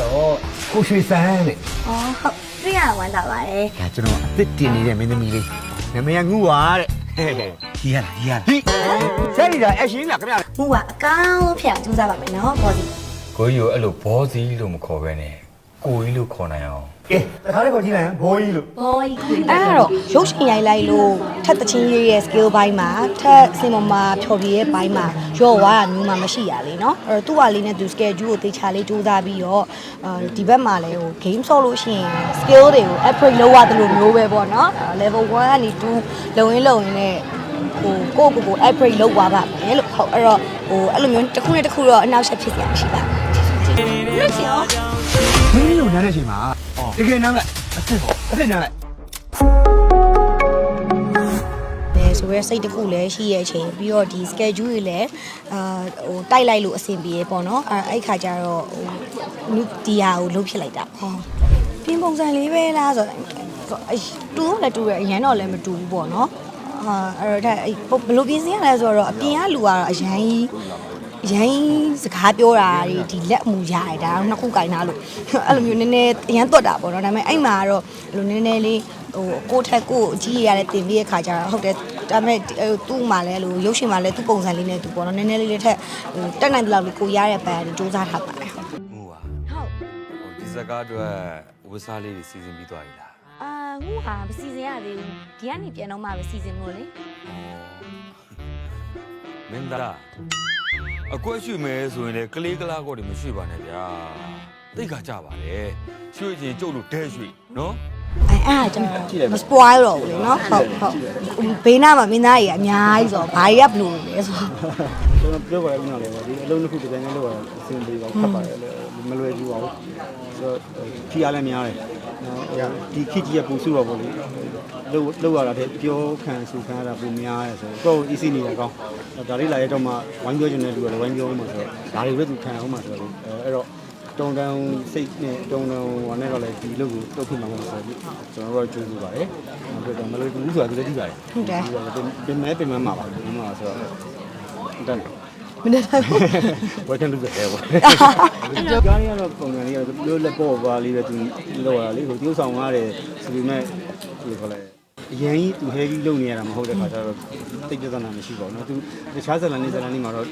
တော့ကိုရွှေစန်းတဲ့။အော်ဟုတ်တွေ့ရဝမ်းသာပါတယ်ဒါကျွန်တော်အစ်စ်တင်နေတဲ့မင်းသမီးလေးနာမည်ကငူပါတဲ့ဟဲ့ဟဲ့ကြီးရလားကြီးရလားဟိဆယ်ရီတာအရှင်လားခင်ဗျာ။မှုကအကောင်းဖျက်ကြိုးစားပါမယ်နော်ဘောစီကိုကြီးကိုအဲ့လိုဘောစီလို့မခေါ်ပဲနဲ့ ကိုကြီးလို့ခေါ်နိုင်အောင်ကဲတခါလေးခေါ်ကြည့်လိုက်ဟမ်ဘိုးကြီးလို့အဲ့ဒါတော့ရုပ်ရှင်ရိုက်လိုက်လို့ထက်တချင်းရေးရဲ့ skill ဘိုင်းမှာထက်စင်ပေါ်မှာဖြော်ပြရဲ့ဘိုင်းမှာရော့ဝါးတာမျိုးမှမရှိရလေနော်အဲ့တော့သူ့ဟာလေးနဲ့သူ schedule ကိုသေချာလေးစူးစမ်းပြီးတော့အာဒီဘက်မှာလည်းဟို game ဆော့လို့ရှိရင် skill တွေကို upgrade လုပ်ရသလိုမျိုးပဲပေါ့နော်အဲ့ level 1ကနေ2လုံရင်းလုံရင်းနဲ့ဟိုကိုယ့်ကိုယ်ကို upgrade လုပ်သွားပါမယ်လို့ဟုတ်အဲ့တော့ဟိုအဲ့လိုမျိုးတစ်ခုနဲ့တစ်ခုတော့အနောက်ဆက်ဖြစ်စရာမရှိပါဘူး မင်းတို့နားတဲ့အချိန်မှာတကယ်နားလိုက်အစ်စ်ပေါ့အစ်စ်နားလိုက်တယ်ဆိုရဲစိတ်တစ်ခုလည်းရှိရဲ့အချိန်ပြီးတော့ဒီ schedule တွေလည်းအာဟိုတိုက်လိုက်လို့အဆင်ပြေရပေါ့နော်အဲအဲ့ခါကျတော့ဟိုလူဒီဟာကိုလှုပ်ဖြစ်လိုက်တာဟောပြင်းပုံစံလေးပဲလားဆိုတော့အဲ့တူတော့လည်းတူရအရန်တော့လည်းမတူဘူးပေါ့နော်အာအဲ့တော့ဒါအဲ့ဘယ်လိုပြင်ဆင်ရလဲဆိုတော့အပြင်ကလူကတော့အရန်ကြီး ရင်းစကားပြောတာတွေဒီလက်အမူရရတာနှစ်ခုကင်တာလို့အဲ့လိုမျိုးနည်းနည်းအရန်တွတ်တာပေါ့နော်ဒါပေမဲ့အဲ့မှာကတော့အဲ့လိုနည်းနည်းလေးဟိုကိုယ့်ထက်ကိုယ့်အကြီးရရတဲ့တင်ပြီးတဲ့ခါကျတော့ဟုတ်တယ်ဒါပေမဲ့ဟိုသူ့မှာလည်းအဲ့လိုရုပ်ရှင်မှာလည်းသူ့ပုံစံလေးနဲ့သူပေါ့နော်နည်းနည်းလေးလေးထက်ဟိုတက်နိုင်တဲ့လောက်လေးကိုရတဲ့ပန်တွေစူးစမ်းထားပါတယ်ဟုတ်ငူပါဟုတ်ဟိုဒီစကားအတွက်ဝတ်စားလေးတွေစီစဉ်ပြီးသွားပြီလားအာငူဟာမစီစဉ်ရသေးဘူးဒီကနေပြန်တော့မှပဲစီစဉ်မို့လေဩမင်းသား အကွက်ရွှေမဲဆိုရင်လေကလေးကလားကောတွေမရွှေပါနဲ့ဗျာတိတ်ခါကြပါလေရွှေချင်းကျုပ်လို့ဒဲရွှေနော်အဲအဲ့ဒါကျွန်တော်မ spoil တော့ဘူးလေနော်ဟုတ်ဟုတ်ဘေးနားမှာမင်းသားကြီးအများကြီးဆိုတော့ဘာကြီးကဘလို့လဲဆိုတော့ကျွန်တော်ပြောပါရမယ်လေဒီအလုံးတစ်ခုတစ်ကြိမ်လုံးတော့အဆင်ပြေပါခက်ပါတယ်မလွယ်ဘူးပါဘူးဆိုတော့ခီအားလည်းများတယ် နော်ဒီခီကြီးကပူစုတော့ဗောလေလောက်လောက်ရတာတဲ့ပြောခံဆူခံရတာပူများတယ်ဆိုတော့ကိုယ် easy နေရကောင်းဒါလေးလာရတော့မှဝိုင်းပြောချင်တဲ့လူကလည်းဝိုင်းပြောမှဆိုတော့ဒါတွေပဲသူခံအောင်မှဆိုတော့အဲ့တော့တုံတန်းစိတ်နဲ့တုံတန်းဟိုနဲ့တော့လည်းဒီလုပ်ကိုတုတ်ဖြစ်မှာမဟုတ်ဘူးကျွန်တော်တို့ကြိုးစားပါတယ်ဟုတ်တယ်မလို့ဘူးဆိုတာသူလည်းသိပါတယ်ဟုတ်တယ်ပြင်မဲပြင်မဲမှာပါဒီမှာဆိုတော့တန်း မနေ့တိုင်း ဝယ်ခံလို့ပဲပေါ့။ကားလေးကတော့ပုံစံလေးကတော့ပြောလက်ပေါ်ပါလေးပဲသူလောက်ရတာလေဟိုတိ ਉ ဆောင်ရတယ်ဆိုပေမဲ့ဒီလိုခေါ်လိုက်အရင်ကြီးသူ heavy လုပ်နေရတာမဟုတ်တဲ့ခါကျတော့တိတ်ပြဿနာမရှိပါဘူးเนาะသူတခြားဇာတ်လမ်းလေးဇာတ်လမ်းလေးမှာတော့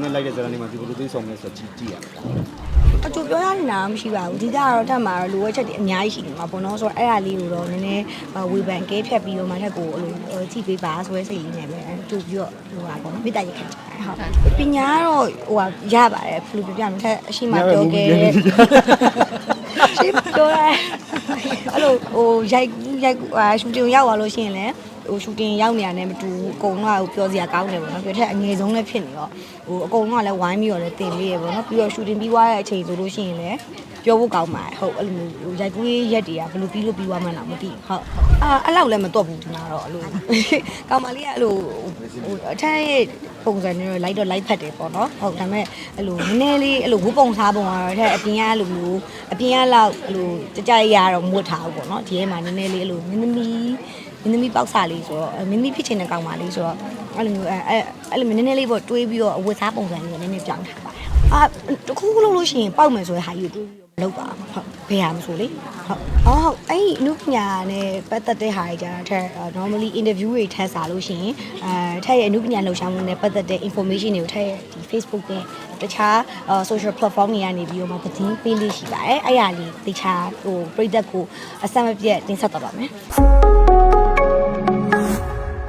နည်းလိုက်တဲ့ဇာတ်လမ်းလေးမှာဒီဘယ်လိုသိဆောင်မလဲဆိုတော့ကြည့်ကြည့်ရမယ် အကျိုးပြောရနေတာမရှိပါဘူးဒီကြတော့တက်မှာတော့လိုဝက်ချက်တွေအများကြီးရှိနေမှာပေါ့နော်ဆိုတော့အဲ့ဒါလေးကိုတော့နည်းနည်းဝေဖန်ကဲဖြတ်ပြီးတော့မှထက်ကိုအဲ့လိုကြည့်ပေးပါဆိုရဲစိတ်လေးနဲ့ပဲတူပြီးတော့ဟိုပါပေါ့နော်မိတ္တရခံချင်တယ်ဟုတ်ပညာကတော့ဟိုဟာရပါတယ်ဘယ်လိုပြောပြမလဲထက်အရှိမပြောခဲ့ ရှိပြောရဲအဲ့လိုဟိုရိုက်ရိုက်ဟာရှူတင်ရောက်သွားလို့ရှိရင်လည်းဟိုရှူတင်ရောက်နေရတယ်မတူဘူးအကုန်လုံးကပြောစရာကောင်းတယ်ပေါ့နော်ပြထက်အငယ်ဆုံးလည်းဖြစ်နေတော့ဟိုအကုန်လုံးကလည်းဝိုင်းပြီးတော့လည်းတင်ပေးရပေါ့နော်ပြီးတော့ရှူတင်ပြီးသွားတဲ့အချိန်ဆိုလို့ရှိရင်လည်းပြောဖို့ကောင်းပါတယ်ဟုတ်အဲ့လိုမျိုးဟိုရိုက်ကူးရေးရက်တွေကဘယ်လိုပြီးလို့ပြီးသွားမှန်းတော့မသိဘူးဟုတ်အာအဲ့လောက်လည်းမတော့ဘူးဒီမှာတော့အဲ့လိုကောင်မလေးကအဲ့လိုဟိုအထက်ရဲ့ ပုံစံမျိုးလိုက်တော့လိုက်ဖက်တယ်ပေါ့နော်ဟုတ်ဒါပေမဲ့အဲ့လိုနည်းနည်းလေးအဲ့လိုဝုပုံစားပုံကတော့ထက်အပြင်ကအဲ့လိုမျိုးအပြင်ကလောက်အဲ့လိုကြကြရရတော့မွတ်ထားဘူးပေါ့နော်ဒီထဲမှာနည်းနည်းလေးအဲ့လိုမင်းသမီးမင်းသမီးပေါက်စာလေးဆိုတော့မင်းသမီးဖြစ်ချင်တဲ့ကောင်မလေးဆိုတော့အဲ့လိုမျိုးအဲ့အဲ့လိုမျိုးနည်းနည်းလေးပေါ့တွေးပြီးတော့အဝတ်စားပုံစံလေးကိုနည်းနည်းပြောင်းထားပါတယ်အာတခုခုလုပ်လို့ရှိရင်ပေါက်မယ်ဆိုတဲ့ဟာကြီးကိုတွေးပြီးတော့မလုပ်ပါဘူးဟုတ် ဘယ်ဟာမဆိုလေဟုတ်အော်ဟုတ်အဲ့ဒီအနုပညာနဲ့ပတ်သက်တဲ့ဟာတွေကြာတဲ့ normally interview တွေထပ်စားလို့ရှိရင်အဲထက်ရဲ့အနုပညာလှူရှာမှုနဲ့ပတ်သက်တဲ့ information တွေကိုထက်ရဲ့ဒီ Facebook နဲ့တခြား social platform တွေကနေပြီးတော့မှသတင်းပေးလေးရှိပါတယ်အဲ့ရလေးတခြားဟိုပြည်သက်ကိုအဆက်မပြတ်တင်ဆက်တော့ပါမယ်